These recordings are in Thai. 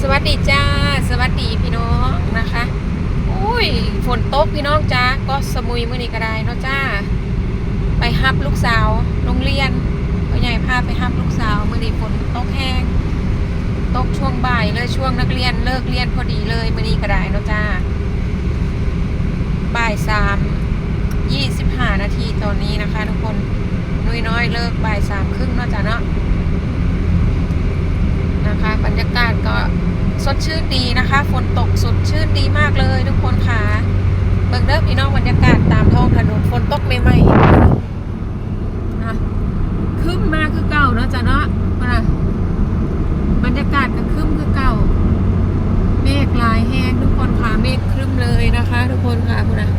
สวัสดีจ้า สวัสดีพี่น้องนะคะอุ้ยฝนตกพี่น้องจ้าก็สมุยมื่อนี้ก็ได้เนาะจ้า ไปฮับลูกสาวโรงเรียนพ่อใหญ่พาไปฮับลูกสาวมื่อนี้ฝนตกแห้งตกช่วงบ่ายเลยช่วงนักเรียนเลิกเรียนพอดีเลยมื่อนี้ก็ได้เนาะจ้าบ่ายสามยี่สิบห้านาทีตอนนี้นะคะ ทุกคนน้อยน้อยเลิกบ่ายสามครึ่งเนาะจ้าเนาะ นะคะ บรรยากาศก็สดชื่นดีนะคะ ฝนตกสดชื่นดีมากเลยทุกคนค่ะ เบิ่งเด้อพี่น้องบรรยากาศตามท้องถนนฝนตกใหม่ๆนะคึ้มมาคือเก่าเนาะจ้ะเนาะมาบรรยากาศก็คึ้มคือเก่า เมฆลายแห้งทุกคนค่ะเมฆครึ้มเลยนะคะ ทุกคนค่ะคุณนะ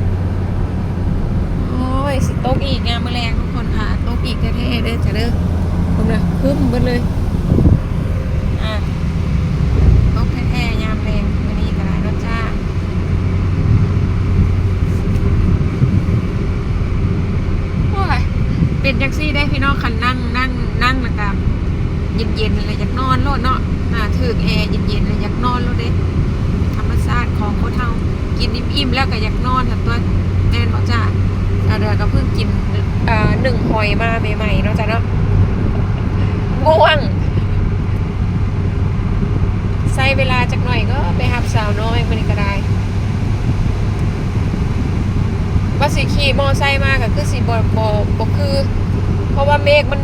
โอ้ยสิตกอีกงามแมลงทุกคนค่ะตกอีกแท้ๆเด้อจ้ะเด้อคุณนะคึ้มเบิดเลย อะตกแท้ๆยามแรงวันนี้ก็ได้รสจ้าโอ้ยเป็นจังซี่ได้ พี่น้องคันนั่งนั่งนั่งแล้วก็เย็นๆอะไรอยากนอนโลดเนาะอ่าถือแอร์เย็นๆอะไรอยากนอนโลดเด้ธรรมชาติของคนเฮากินอิ่มๆแล้วก็อยากนอนค่ะตัวแน่นบ่จ้าเอาเดี๋ยวก็เพิ่งกินอ่าหนึ่งหอยมาใหม่ๆเนาะจ้าเนาะง่วงใส่เวลาจักหน่อยก็ไปหับสาวน้อยมันก็ได้ว่าสิขี่มอไซค์มากก็คือสิบ่บ่บ่คือ เพราะว่าเมฆมัน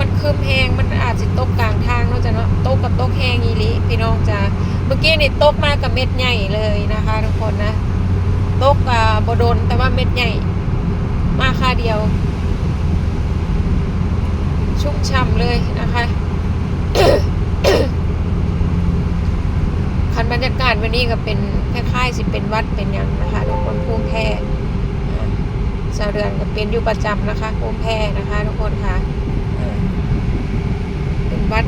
มันครึ้มแหงมันอาจสิตกกลางทางเนาะจ้ะเนาะตกกับตกแหงอีลีพี่น้องจ้าเมื่อกี้นี่ตกมากับเม็ดใหญ่เลยนะคะ ทุกคนนะตกอ่าบโดนแต่ว่าเม็ดใหญ่ มาค่าเดียว ชุ่มฉ่ำเลยนะคะคันบรรยากาศวันนี้ก็เป็นคล้ายๆสิเป็นวัดเป็นอย่างนะคะทุกคนภูมิแพ้อ่ ชาวเรือนก็เป็นอยู่ประจำนะคะภูมิแพ้นะคะ ทุกคนค่ะอ่าเป็นวัด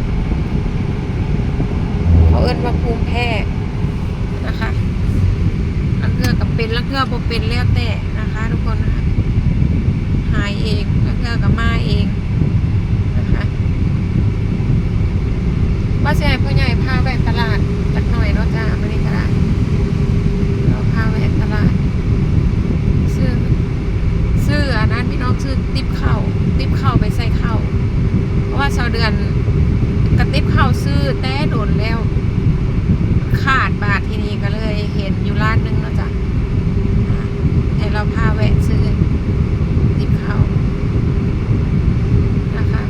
เขาเอิ้นว่าภูมิแพ้นะคะอันเพื่อกับเป็นและเพื่อบ่เป็นแล้วแต่นะคะ ทุกคนนะคะหายเองลังเทือกับมาเองนะคะ ว่าสิให้พ่อใหญ่พาไปตลาดจักหน่อยเนาะจ้าไม่ได้ก็ได้เราพาไปตลาด ซื้อ ซื้ออันนั้นพี่น้องซื้อติ๊บเข่าวติ๊บเข่าวไปใส่เข่าวเพราะว่าชาวเดือนกระติ๊บเข่าวซื้อแต่โดนแล้ว ขาดบาททีนี้ก็เลยเห็นอยู่ร้านหนึงเนาะจ้ะอ่าให้เราพาแวะซื้อติ๊บเข่าวนะคะ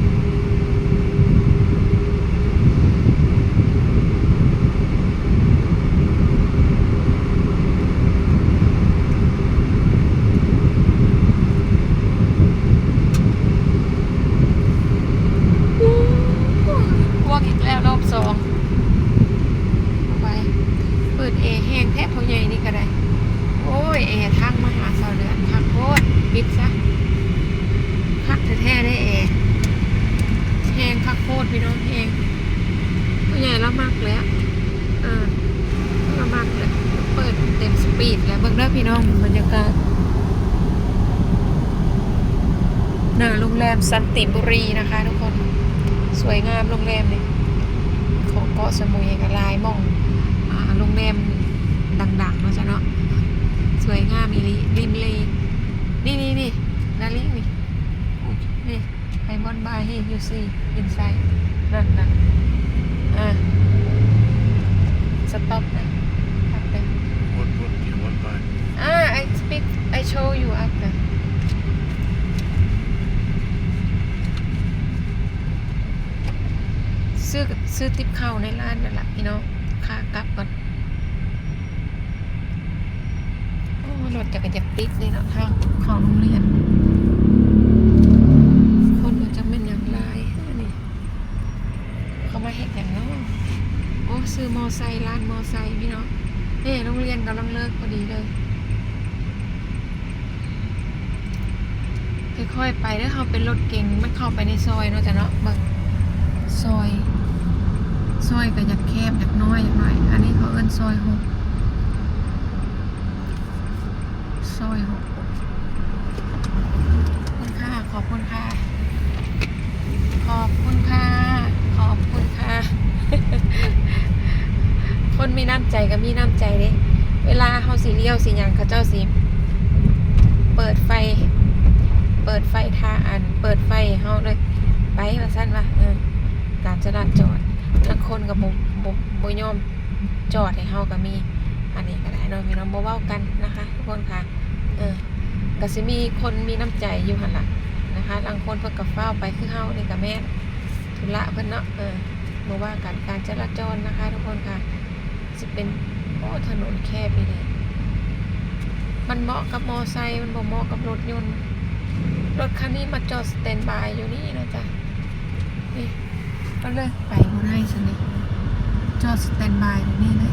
วกอีกแล้วรอบสองเอาไป เปิดเอร์แห้งแทบเขาใหญ่นี่ก็ได้ โอ้ยเอร์ทั้งมหาเสาเดือนคักโคตรปิดซะคักแท้ๆได้เอร์แห้งคักโคตรพี่น้องแห้งเขาใหญ่แล้วมากแล้วเออแล้วมากเลยเปิดเต็มสปีดแล้วเบิ่งเด้อพี่น้องบรรยากาศหน้าโรงแร มสันติบุรีนะคะ ทุกคนสวยงามโรงแรมนี่ของเกาะสมุยกับลายหมองอ่าโรงแรมดังๆเนาะจ้ะเนาะสวยงามอีหลิริมเลยนี่นี่นี่นาลินี่นี่ไฮมอนบายฮียูซีอินไซด์นั่นนะอ่าสต็อปนะพักเต็ม What, what do you want by? อ่า I speak I show you after ซื้อซื้อติปเข้าวในร้านนั่นแหละพี่น้องค่ากลับก่อนโอ้รถจะกันจะปิดเลยเนาะทางของโรงเรียน คนก็จะเป็นอย่างไรนนี้เขามาเห็นอย่างน้องโอ้ซื้อมอไซค์ร้านมอไซค์พี่น้องนี่โรงเรียนกำลังเลิกพอดีเลยค่อยๆไปเด้อเขาเป็นรถเก่งมันเข้าไปในซอยเนาะจ้ะเนาะบิ่งซอย ซอยก็อยากแคบอยากน้อยอยากหน่อย อันนี้เขาเอิ้นซอยหกซอยหกขอบคุณค่ะ ขอบคุณค่ะ ขอบคุณค่ะ ขอบคุณค่ะ คนมีน้ำใจก็มีน้ำใจเด้เวลาเฮาสิเลี้ยวสิหยังเขาเจ้าสิเปิดไฟ เปิดไฟทาอัน เปิดไฟเฮาเลยไปว่าซั่นว่าเออการจราจร แล้วคนก็บ่บ่บ่ยอมจอดให้เฮาก็มี อันนี้ก็ได้เนาะพี่น้องบ่เว้ากันนะคะ ทุกคนค่ะเออก็สิมีคนมีน้ำใจอยู่หั่นล่ะนะคะบางคนเพิ่นก็เฝ้าวไปคือเฮานี่ก็แม่ธุระเพิ่นเนาะเออบ่ว่ากันการจราจรนะคะ ทุกคนค่ะสิเป็นโอ้ถนนแคบไปเลยมันเหมาะกับมอไซค์มันบ่เหมาะกับรถยนต์รถคันนี้มาจอดสแตนบายอยู่นี่นะจ๊ะนี่ ก็เลยไปบนให้สนี่จอดสแตนบายอยู่นี่เลย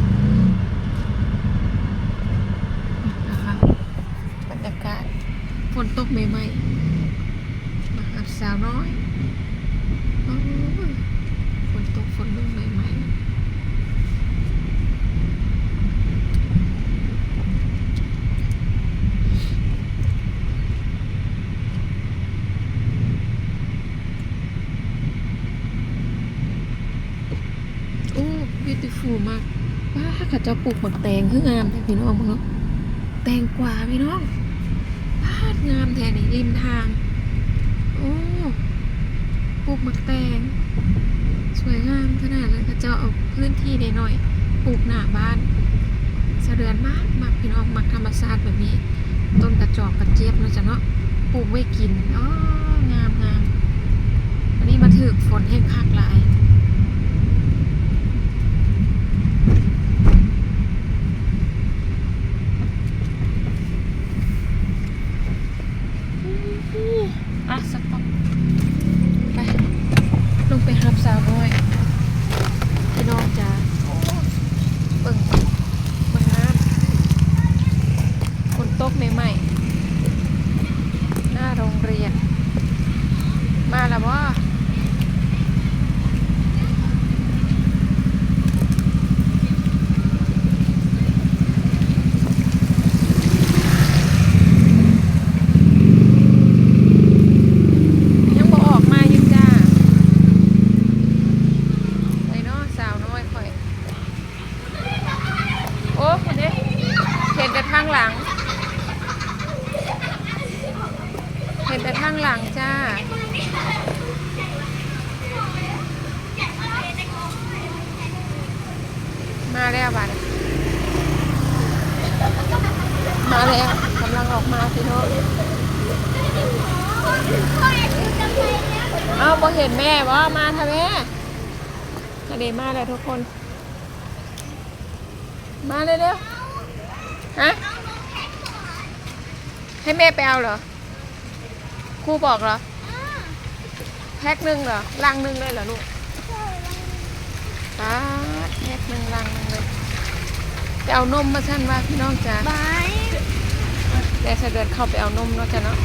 นี่นะคะบรรยากาศฝนตกใหม่ๆมาหาสาวน้อยโอ้ยฝนตกฝนลงใหม่ๆ โอ้ beautiful มากว้าข้าเจ้าปลูกหมักแตงคืองามแท้พี่น้องมึงเนาะแตงกวาพี่น้องพาดงามแท้นี่ริมทางโอ้ปลูกหมักแตง สวยงามขนาดนั้นข้าเจ้าเอาพื้นที่ได้หน่อยปลูกหน้าบ้านสะเดือนมากมากพี่น้องมักธรรมชาติแบบนี้ ต้นกระจอกกระเจี๊ยบเนาะจ้ะเนาะปลูกไว้กินอ๋องามงามวันนี้มาถึกฝนแห้งคักหลาย อะสักปักไป ลงไปรับสาวน้อยพี่น้องจ้าโอ้เบิ่งเบิ่งน้ำฝนต กใหม่ๆ หน้าโรงเรียน มาแล้วว่ายังบ่ออกมาอยู่จ้าไปเนาะสาวน้อยข่อย โอ้คนนี้เห็นแต่ทางหลัง เห็นแต่ทางหลังจ้า มาแล้วบัดมาแล้วกำลังออกมาพี่น้องเอาพอเห็นแม่ว่ามาทำแม่ทะเลมาแล้วทุกคน มาเร็วๆฮะให้แม่ไปเอาเหรอ ครูบอกเหรอ แพ็คหนึ่งเหรอ ลังหนึ่งเลยเหรอลูกป้าดแพ็คหนึ่งลังหนึ่งเลยไปเอานมมาสั่นว่าพี่น้องจ้าบายแต่เสะเดินเข้าไปเอานมเนาะจ้ะเนาะบ